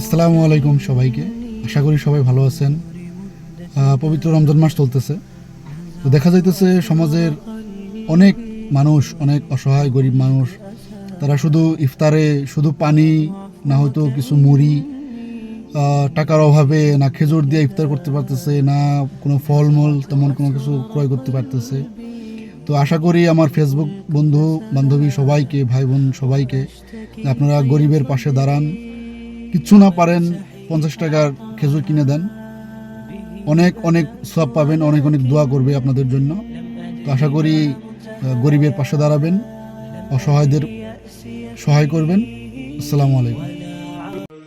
আসসালামু আলাইকুম সবাইকে। আশা করি সবাই ভালো আছেন। পবিত্র রমজান মাস চলতেছে। তো দেখা যাইতেছে সমাজের অনেক মানুষ, অনেক অসহায় গরিব মানুষ, তারা শুধু ইফতারে শুধু পানি, না হয়তো কিছু মুড়ি টাকার অভাবে না খেজুর দিয়ে ইফতার করতে পারতেছে, না কোনো ফলমূল তেমন কোনো কিছু ক্রয় করতে পারতেছে। তো আশা করি আমার ফেসবুক বন্ধু বান্ধবী সবাইকে ভাই বোন সবাইকে, আপনারা গরিবের পাশে দাঁড়ান। কিচ্ছু না পারেন, পঞ্চাশ টাকার খেজুর কিনে দেন। অনেক অনেক সব পাবেন, অনেক অনেক দোয়া করবে আপনাদের জন্য। তো আশা করি গরিবের পাশে দাঁড়াবেন, অসহায়দের সহায় করবেন। আসসালামু আলাইকুম।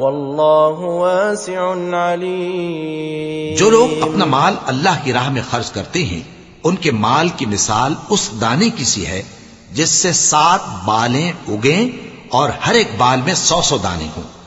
واللہ واسع جو لوگ اپنا مال اللہ کی راہ میں خرچ کرتے ہیں، ان کے مال کی مثال اس دانے کی سی ہے، جس سے سات بالیں اگیں اور ہر ایک بال میں سو سو دانے ہوں۔